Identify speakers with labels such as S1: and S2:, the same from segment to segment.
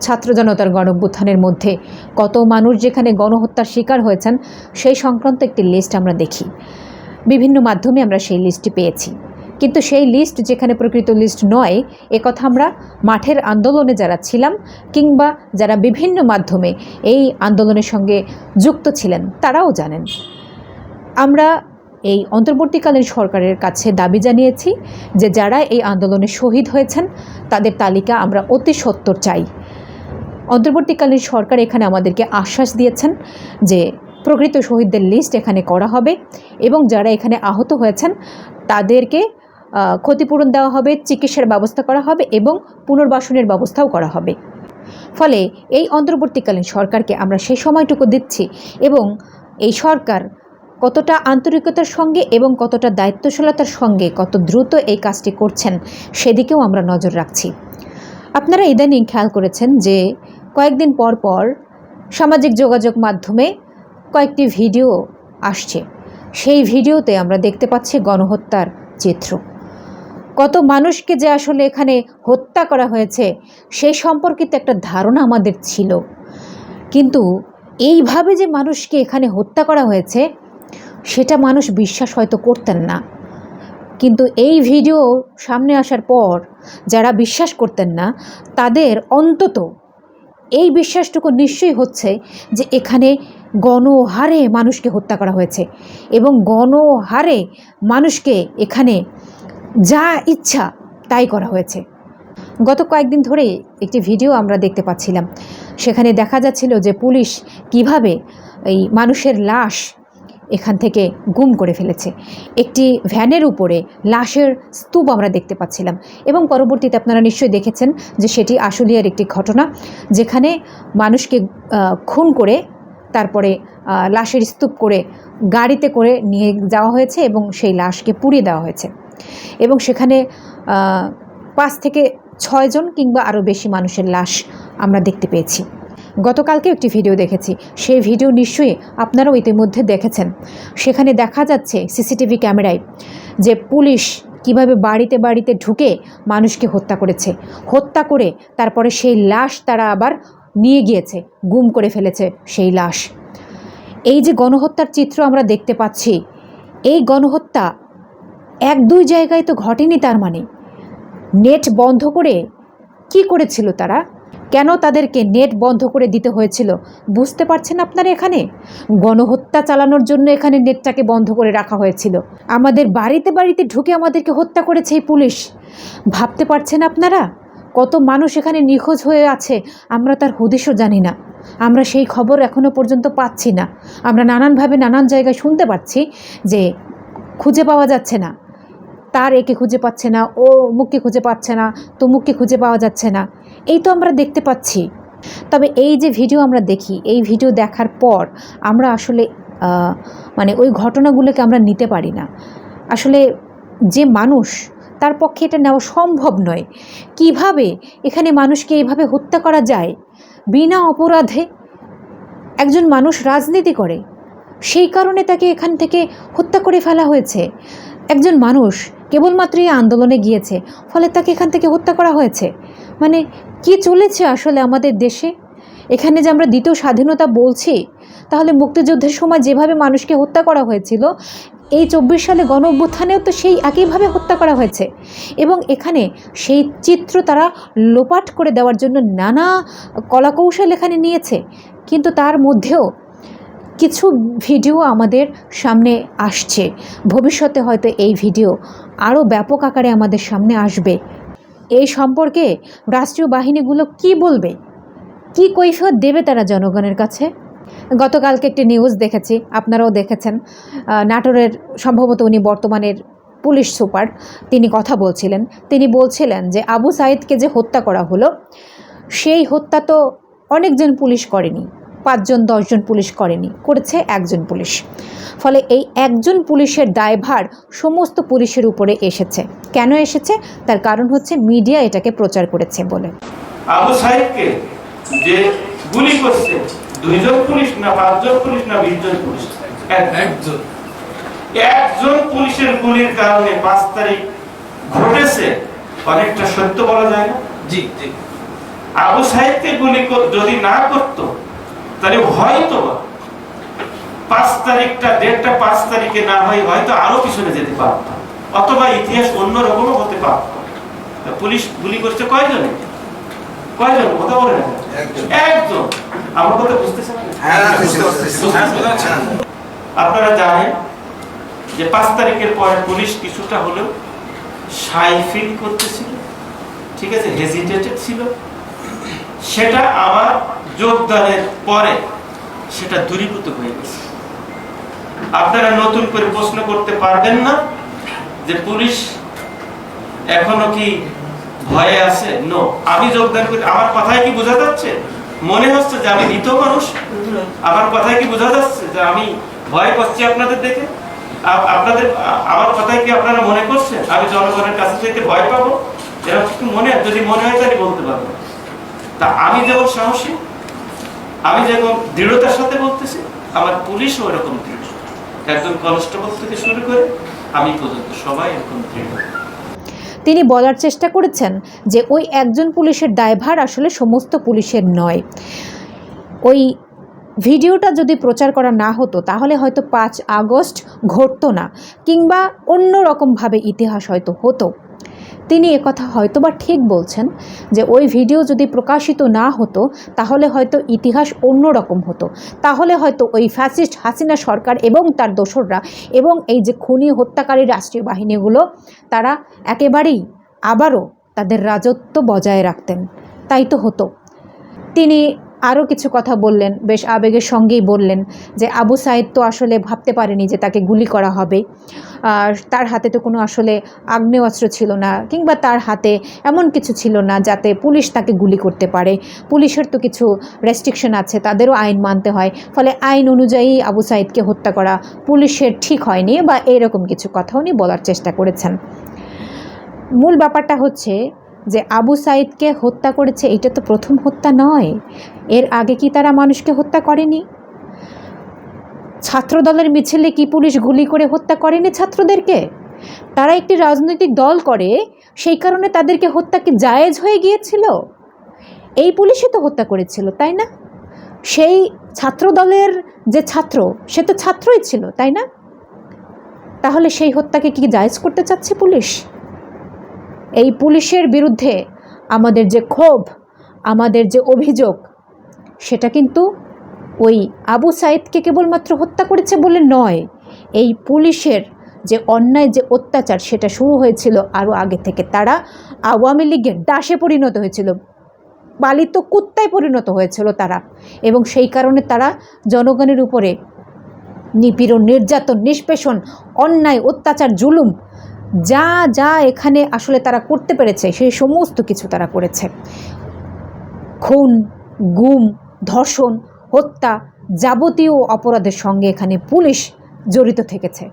S1: ছাত্র জনতার গণভ্যুত্থানের মধ্যে কত মানুষ যেখানে গণহত্যার শিকার হয়েছেন, সেই সংক্রান্ত একটি লিস্ট আমরা দেখি। বিভিন্ন মাধ্যমে আমরা সেই লিস্টটি পেয়েছি। কিন্তু সেই লিস্ট যেখানে প্রকৃত লিস্ট নয় কথা আমরা মাঠের আন্দোলনে যারা ছিলাম কিংবা যারা বিভিন্ন মাধ্যমে এই আন্দোলনের সঙ্গে যুক্ত ছিলেন, তারাও জানেন। আমরা এই অন্তর্বর্তীকালীন সরকারের কাছে দাবি জানিয়েছি যে যারা এই আন্দোলনে শহীদ হয়েছেন, তাদের তালিকা আমরা অতি সত্বর চাই। অন্তর্বর্তীকালীন সরকার এখানে আমাদেরকে আশ্বাস দিয়েছেন যে প্রকৃত শহীদদের লিস্ট এখানে করা হবে এবং যারা এখানে আহত হয়েছেন, তাদেরকে ক্ষতিপূরণ দেওয়া হবে, চিকিৎসার ব্যবস্থা করা হবে এবং পুনর্বাসনের ব্যবস্থাও করা হবে। ফলে এই অন্তর্বর্তীকালীন সরকারকে আমরা সেই সময়টুকু দিচ্ছি এবং এই সরকার কতটা আন্তরিকতার সঙ্গে এবং কতটা দায়িত্বশীলতার সঙ্গে কত দ্রুত এই কাজটি করছেন, সেদিকেও আমরা নজর রাখছি। আপনারা ইদানিং খেয়াল করেছেন যে কয়েকদিন পর পর সামাজিক যোগাযোগ মাধ্যমে কয়েকটি ভিডিও আসছে। সেই ভিডিওতে আমরা দেখতে পাচ্ছি গণহত্যার চিত্র। কত মানুষকে যে আসলে এখানে হত্যা করা হয়েছে সেই সম্পর্কিত একটা ধারণা আমাদের ছিল। কিন্তু এইভাবে যে মানুষকে এখানে হত্যা করা হয়েছে, সেটা মানুষ বিশ্বাস হয়তো করতেন না। কিন্তু এই ভিডিও সামনে আসার পর যারা বিশ্বাস করতেন না, তাদের অন্তত এই বিশ্বাসটুকু নিশ্চয়ই হচ্ছে যে এখানে গণহারে মানুষকে হত্যা করা হয়েছে এবং গণহারে মানুষকে এখানে যা ইচ্ছা তাই করা হয়েছে। গত কয়েকদিন ধরে একটি ভিডিও আমরা দেখতে পাচ্ছিলাম। সেখানে দেখা যাচ্ছিল যে পুলিশ কীভাবে এই মানুষের লাশ এখান থেকে গুম করে ফেলেছে। একটি ভ্যানের উপরে লাশের স্তূপ আমরা দেখতে পাচ্ছিলাম এবং পরবর্তীতে আপনারা নিশ্চয়ই দেখেছেন যে সেটি আশুলিয়ার একটি ঘটনা যেখানে মানুষকে খুন করে তারপরে লাশের স্তূপ করে গাড়িতে করে নিয়ে যাওয়া হয়েছে এবং সেই লাশকে পুড়িয়ে দেওয়া হয়েছে এবং সেখানে পাঁচ থেকে ছয়জন কিংবা আরও বেশি মানুষের লাশ আমরা দেখতে পেয়েছি। গতকালকে একটি ভিডিও দেখেছি। সেই ভিডিও নিশ্চয়ই আপনারাও ইতিমধ্যে দেখেছেন। সেখানে দেখা যাচ্ছে সিসিটিভি ক্যামেরায় যে পুলিশ কীভাবে বাড়িতে বাড়িতে ঢুকে মানুষকে হত্যা করেছে। হত্যা করে তারপরে সেই লাশ তারা আবার নিয়ে গিয়েছে, গুম করে ফেলেছে সেই লাশ। এই যে গণহত্যার চিত্র আমরা দেখতে পাচ্ছি, এই গণহত্যা এক দুই জায়গায় তো ঘটেনি তার মানে। নেট বন্ধ করে কি করেছিল তারা? কেন তাদেরকে নেট বন্ধ করে দিতে হয়েছিল? বুঝতে পারছেন আপনারা এখানে? গণহত্যা চালানোর জন্য এখানে নেটটাকে বন্ধ করে রাখা হয়েছিল। আমাদের বাড়িতে বাড়িতে ঢুকে আমাদেরকে হত্যা করেছে এই পুলিশ। ভাবতে পারছেন আপনারা? কত মানুষ এখানে নিখোঁজ হয়ে আছে, আমরা তার হদিশও জানি না। আমরা সেই খবর এখনও পর্যন্ত পাচ্ছি না। আমরা নানানভাবে নানান জায়গায় শুনতে পাচ্ছি যে খুঁজে পাওয়া যাচ্ছে না। তার একে খুঁজে পাচ্ছে না, ও মুখকে খুঁজে পাচ্ছে না তো মুখকে খুঁজে পাওয়া যাচ্ছে না। এই তো আমরা দেখতে পাচ্ছি। তবে এই যে ভিডিও আমরা দেখি, এই ভিডিও দেখার পর আমরা আসলে মানে ওই ঘটনাগুলোকে আমরা নিতে পারি না। আসলে যে মানুষ, তার পক্ষে এটা নেওয়া সম্ভব নয়। কীভাবে এখানে মানুষকে এইভাবে হত্যা করা যায়? বিনা অপরাধে একজন মানুষ রাজনীতি করে, সেই কারণে তাকে এখান থেকে হত্যা করে ফেলা হয়েছে। একজন মানুষ কেবলমাত্র এই আন্দোলনে গিয়েছে, ফলে তাকে এখান থেকে হত্যা করা হয়েছে। মানে কি চলেছে আসলে আমাদের দেশে? এখানে যে আমরা দ্বিতীয় স্বাধীনতা বলছি, তাহলে মুক্তিযুদ্ধের সময় যেভাবে মানুষকে হত্যা করা হয়েছিল, এই চব্বিশ সালে গণ অভ্যুত্থানেও তো সেই একইভাবে হত্যা করা হয়েছে। এবং এখানে সেই চিত্র তারা লোপাট করে দেওয়ার জন্য নানা কলাকৌশল এখানে নিয়েছে। কিন্তু তার মধ্যেও কিছু ভিডিও আমাদের সামনে আসছে। ভবিষ্যতে হয়তো এই ভিডিও আরও ব্যাপক আকারে আমাদের সামনে আসবে। এই সম্পর্কে রাষ্ট্রীয় বাহিনীগুলো কি বলবে? কি কৈফিয়ত দেবে তারা জনগণের কাছে? গতকালকে একটি নিউজ দেখেছি, আপনারাও দেখেছেন। নাটোরের সম্ভবত উনি বর্তমানের পুলিশ সুপার, তিনি কথা বলছিলেন। তিনি বলছিলেন যে আবু সাইদকে যে হত্যা করা হলো, সেই হত্যা তো অনেকজন পুলিশ করেনি। পাঁচজন দশজন পুলিশ করেনি করেছে একজন পুলিশ। ফলে এই একজন পুলিশের দায়ভার সমস্ত পুলিশের উপরে এসেছে। কেন এসেছে? তার কারণ হচ্ছে মিডিয়া এটাকে প্রচার করেছে বলে।
S2: আবু সাহেবকে যে গুলি করছে দুইজন পুলিশ না পাঁচজন পুলিশ না বিশজন পুলিশ?
S3: একজন।
S2: একজন পুলিশের গুলির কারণে পাঁচ তারিখ ঘটেছে অনেকটা সত্য বলা যায় না?
S3: জি জি।
S2: আবু সাহেবকে গুলি যদি না করতো তাহলে হয়তো পাঁচ তারিখটা ডেটটা পাঁচ তারিখে না হয় হয়তো আরও পিছনে যেতে পারতাম অথবা ইতিহাস অন্যরকমও হতে পারত। পুলিশ গুলি করছে কয়জনে? কয়জন? কথা বলে না
S3: একজন।
S2: আমার কথা
S3: হ্যাঁ, বুঝতে
S2: বুঝতেছেন? আপনারা জানেন যে পাঁচ তারিখের পরে পুলিশ কিছুটা হলেও সাই ফিল করতেছিল। ঠিক আছে হেজিটেটেড ছিল। সেটা আমার যোগদানের পরে সেটা দূরীভূত হয়ে গেছে। আপনারা নতুন করে প্রশ্ন করতে পারবেন না যে পুলিশ এখনও কি ভয়ে আছে? নো আমি যোগদান করি। আমার কথায় কি বোঝা যাচ্ছে? মনে হচ্ছে যে আমি মৃত মানুষ। আমার কথায় কি বোঝা যাচ্ছে যে আমি ভয় করছি আপনাদের দেখে? আপনাদের আমার কথায় কি আপনারা মনে করছেন? আমি জনগণের কাছে থেকে ভয় পাবো? এরকম মনে যদি মনে হয় তাহলে বলতে পারব। তা আমি যেমন সাহসী আমি যেমন দৃঢ়তার সাথে বলতেছি, আমার পুলিশও এরকম দৃঢ়। একজন কনস্টেবল থেকে শুরু করে আমি পর্যন্ত সবাই এরকম দৃঢ়।
S1: তিনি বলার চেষ্টা করেছেন যে ওই একজন পুলিশের দায়ভার আসলে সমস্ত পুলিশের নয়। ওই ভিডিওটা যদি প্রচার করা না হতো, তাহলে হয়তো পাঁচ আগস্ট ঘটতো না, কিংবা অন্য রকমভাবে ইতিহাস হয়তো হতো। তিনি একথা হয়তো বা ঠিক বলছেন যে ওই ভিডিও যদি প্রকাশিত না হতো, তাহলে হয়তো ইতিহাস অন্য রকম হতো। তাহলে হয়তো ওই ফ্যাসিস্ট হাসিনা সরকার এবং তার দোসররা এবং এই যে খুনি হত্যাকারী রাষ্ট্রীয় বাহিনীগুলো, তারা একেবারেই আবারও তাদের রাজত্ব বজায় রাখতেন। তাই তো হতো। তিনি আরও কিছু কথা বললেন, বেশ আবেগের সঙ্গেই বললেন যে আবু সাইদ তো আসলে ভাবতে পারেনি যে তাকে গুলি করা হবে। আর তার হাতে তো কোনো আসলে আগ্নেয়াস্ত্র ছিল না কিংবা তার হাতে এমন কিছু ছিল না যাতে পুলিশ তাকে গুলি করতে পারে। পুলিশের তো কিছু রেস্ট্রিকশন আছে, তাদেরও আইন মানতে হয়। ফলে আইন অনুযায়ী আবু সাইদকে হত্যা করা পুলিশের ঠিক হয়নি বা এরকম কিছু কথা উনি বলার চেষ্টা করেছেন। মূল ব্যাপারটা হচ্ছে যে আবু সাইদকে হত্যা করেছে, এটা তো প্রথম হত্যা নয়। এর আগে কি তারা মানুষকে হত্যা করেনি? ছাত্রদলের মিছিলে কি পুলিশ গুলি করে হত্যা করেনি ছাত্রদেরকে? তারা একটি রাজনৈতিক দল করে, সেই কারণে তাদেরকে হত্যা কি জায়েজ হয়ে গিয়েছিল? এই পুলিশই তো হত্যা করেছিল, তাই না? সেই ছাত্রদলের যে ছাত্র, সে তো ছাত্রই ছিল, তাই না? তাহলে সেই হত্যাকে কি জায়েজ করতে চাচ্ছে পুলিশ? এই পুলিশের বিরুদ্ধে আমাদের যে ক্ষোভ, আমাদের যে অভিযোগ, সেটা কিন্তু ওই আবু সাইদকে কেবলমাত্র হত্যা করেছে বলে নয়, এই পুলিশের যে অন্যায়, যে অত্যাচার, সেটা শুরু হয়েছিল আরও আগে থেকে। তারা আওয়ামী লীগের দাসে পরিণত হয়েছিল, পালিত কুত্তায় পরিণত হয়েছিল তারা এবং সেই কারণে তারা জনগণের উপরে নিপীড়ন, নির্যাতন, নিষ্পেষণ, অন্যায়, অত্যাচার, জুলুম যা যা এখানে আসলে তারা করতে পেরেছে, সেই সমস্ত কিছু তারা করেছে। খুন, গুম, ধর্ষণ, হত্যা যাবতীয় অপরাধের সঙ্গে এখানে পুলিশ জড়িত থেকেছে।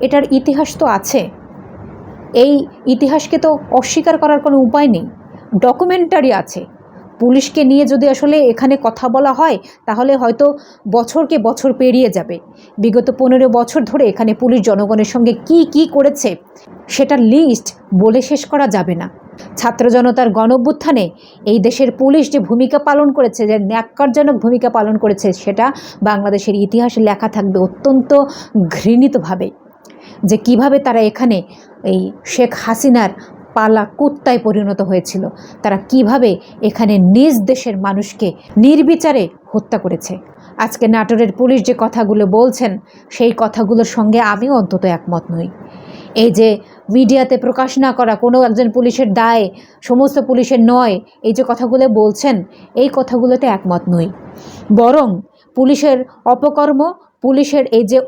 S1: এটার ইতিহাস তো আছে। এই ইতিহাসকে তো অস্বীকার করার কোনো উপায় নেই। ডকুমেন্টারি আছে। পুলিশকে নিয়ে যদি আসলে এখানে কথা বলা হয়, তাহলে হয়তো বছরকে বছর পেরিয়ে যাবে। বিগত পনেরো বছর ধরে এখানে পুলিশ জনগণের সঙ্গে কি কি করেছে, সেটার লিস্ট বলে শেষ করা যাবে না। ছাত্র জনতার গণঅভ্যুত্থানে এই দেশের পুলিশ যে ভূমিকা পালন করেছে, যে ন্যাক্কারজনক ভূমিকা পালন করেছে, সেটা বাংলাদেশের ইতিহাসে লেখা থাকবে অত্যন্ত ঘৃণিতভাবে। যে কীভাবে তারা এখানে এই শেখ হাসিনার পালা কুত্তায় পরিণত হয়েছিল। তারা কীভাবে এখানে নিজ দেশের মানুষকে নির্বিচারে হত্যা করেছে? আজকে নাটোরের পুলিশ যে কথাগুলো বলছেন, সেই কথাগুলোর সঙ্গে আমিও অন্তত একমত নই। এই যে মিডিয়াতে প্রকাশ না করা কোনো একজন পুলিশের দায়, সমস্ত পুলিশের নয়, এই যে কথাগুলো বলছেন, এই কথাগুলোতে একমত নই। বরং পুলিশের অপকর্ম, পুলিশের এই যে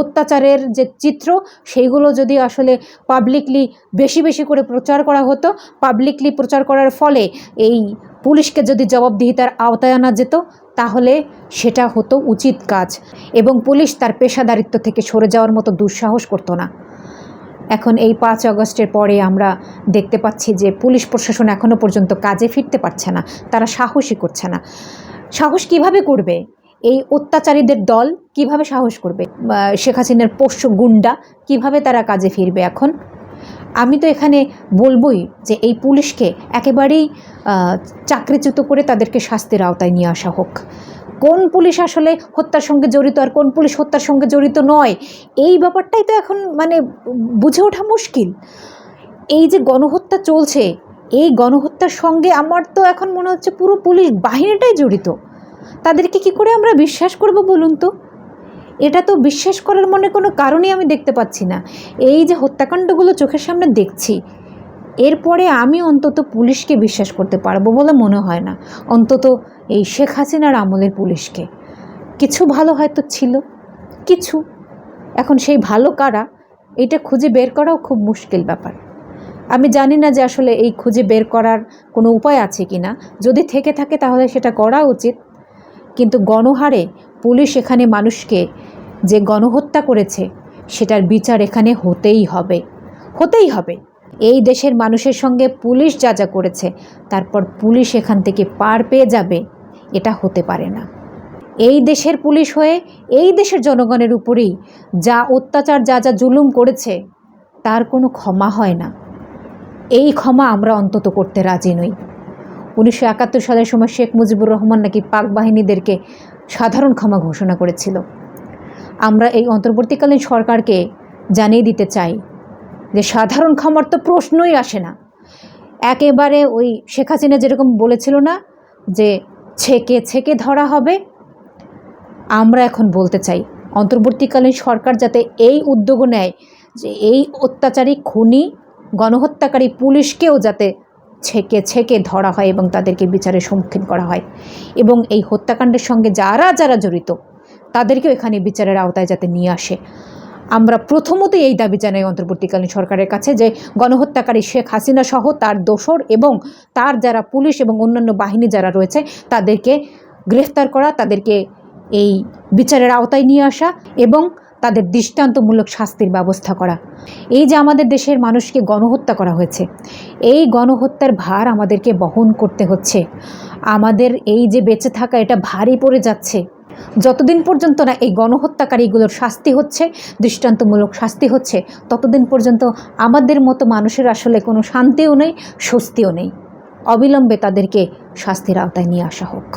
S1: অত্যাচারের যে চিত্র, সেইগুলো যদি আসলে পাবলিকলি বেশি বেশি করে প্রচার করা হতো পাবলিকলি প্রচার করার ফলে এই পুলিশকে যদি জবাবদিহিতার আওতায় আনা যেত, তাহলে সেটা হতো উচিত কাজ এবং পুলিশ তার পেশাদারিত্ব থেকে সরে যাওয়ার মতো দুঃসাহস করতো না। এখন এই পাঁচ আগস্টের পরে আমরা দেখতে পাচ্ছি যে পুলিশ প্রশাসন এখনও পর্যন্ত কাজে ফিরতে পারছে না, তারা সাহসই করছে না। সাহস কীভাবে করবে? এই অত্যাচারীদের দল কীভাবে সাহস করবে? শেখ হাসিনার পোষ্য গুন্ডা কীভাবে তারা কাজে ফিরবে এখন? আমি তো এখানে বলবই যে এই পুলিশকে একেবারেই চাকরিচ্যুত করে তাদেরকে শাস্তির আওতায় নিয়ে আসা হোক। কোন পুলিশ আসলে হত্যার সঙ্গে জড়িত আর কোন পুলিশ হত্যার সঙ্গে জড়িত নয়, এই ব্যাপারটাই তো এখন মানে বুঝে ওঠা মুশকিল। এই যে গণহত্যা চলছে, এই গণহত্যার সঙ্গে আমার তো এখন মনে হচ্ছে পুরো পুলিশ বাহিনীটাই জড়িত। তাদেরকে কি করে আমরা বিশ্বাস করব বলুন তো? এটা তো বিশ্বাস করার মনে কোনো কারণই আমি দেখতে পাচ্ছি না। এই যে হত্যাকাণ্ডগুলো চোখের সামনে দেখছি, এরপরে আমি অন্তত পুলিশকে বিশ্বাস করতে পারব বলে মনে হয় না। অন্তত এই শেখ হাসিনার আমলের পুলিশকে। কিছু ভালো হয়তো ছিল, কিছু। এখন সেই ভালো কারা, এটা খুঁজে বের করাও খুব মুশকিল ব্যাপার। আমি জানি না যে আসলে এই খুঁজে বের করার কোনো উপায় আছে কি না যদি থেকে থাকে তাহলে সেটা করা উচিত। কিন্তু গণহারে পুলিশ এখানে মানুষকে যে গণহত্যা করেছে, সেটার বিচার এখানে হতেই হবে। হতেই হবে। এই দেশের মানুষের সঙ্গে পুলিশ যা যা করেছে, তারপর পুলিশ এখান থেকে পার পেয়ে যাবে, এটা হতে পারে না। এই দেশের পুলিশ হয়ে এই দেশের জনগণের উপরেই যা অত্যাচার, যা যা জুলুম করেছে, তার কোনো ক্ষমা হয় না। এই ক্ষমা আমরা অন্তত করতে রাজি নই। উনিশশো একাত্তর সালের সময় শেখ মুজিবুর রহমান নাকি পাক বাহিনীদেরকে সাধারণ ক্ষমা ঘোষণা করেছিল। আমরা এই অন্তর্বর্তীকালীন সরকারকে জানিয়ে দিতে চাই যে সাধারণ ক্ষমার তো প্রশ্নই আসে না। একেবারে ওই শেখ হাসিনা যেরকম বলেছিল না যে ছেকে ছেকে ধরা হবে, আমরা এখন বলতে চাই অন্তর্বর্তীকালীন সরকার যাতে এই উদ্যোগও নেয় যে এই অত্যাচারী খুনি, গণহত্যাকারী পুলিশকেও যাতে ছেকে ছেকে ধরা হয় এবং তাদেরকে বিচারের সম্মুখীন করা হয়। এবং এই হত্যাকাণ্ডের সঙ্গে যারা যারা জড়িত, তাদেরকেও এখানে বিচারের আওতায় যাতে নিয়ে আসে। আমরা প্রথমতই এই দাবি জানাই অন্তর্বর্তীকালীন সরকারের কাছে যে, গণহত্যাকারী শেখ হাসিনা সহ তার দোসর এবং তার যারা পুলিশ এবং অন্যান্য বাহিনী যারা রয়েছে, তাদেরকে গ্রেফতার করা, তাদেরকে এই বিচারের আওতায় নিয়ে আসা এবং তাদের দৃষ্টান্তমূলক শাস্তির ব্যবস্থা করা। এই যে আমাদের দেশের মানুষকে গণহত্যা করা হয়েছে, এই গণহত্যার ভার আমাদেরকে বহন করতে হচ্ছে। আমাদের এই যে বেঁচে থাকা, এটা ভারী পড়ে যাচ্ছে। যতদিন পর্যন্ত না এই গণহত্যাকারীগুলোর শাস্তি হচ্ছে, দৃষ্টান্তমূলক শাস্তি হচ্ছে, ততদিন পর্যন্ত আমাদের মতো মানুষের আসলে কোনো শান্তিও নেই, স্বস্তিও নেই। অবিলম্বে তাদেরকে শাস্তির আওতায় নিয়ে আসা হোক।